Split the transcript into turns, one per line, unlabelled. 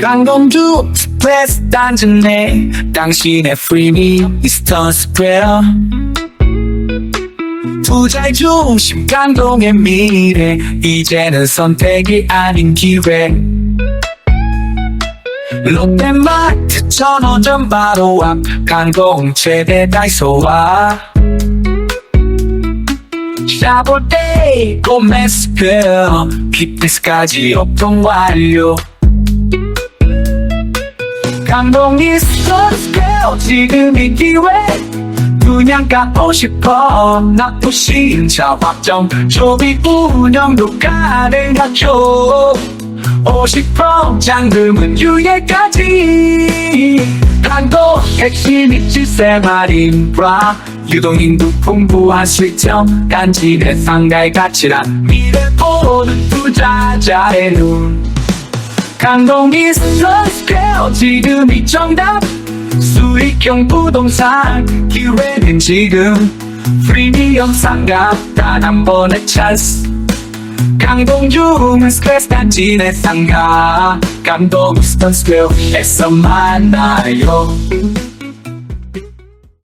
강동주 스트레스 단지 내 당신의 프리미 이스턴 스퀘어. 투자의 중심 강동의 미래. 이제는 선택이 아닌 기회. 롯데마트 천호점 바로 앞 강동 최대 다이소와. 샤볼데이 고메스퀘어. 피트스까지 오픈 완료 강동 이스터스퀘어 지금이 기회. 그냥 가고 싶어. 나쁘시 인차 확정. 조비 운영도 가능하죠. 50% 잔금은 유예까지. 한도 핵심이 질생활 인프라 유동인도 풍부한 실정 간지의 상가의 가치란 미래 보는 투자자의 눈 강동이 스트레스케어 지금이 정답. 수익형 부동산 기회는 지금. 프리미엄 상가 단 한 번의 찬스. 강동주는 스트레스 단지 내 상가. 감동 스턴 스퀘어에서 만나요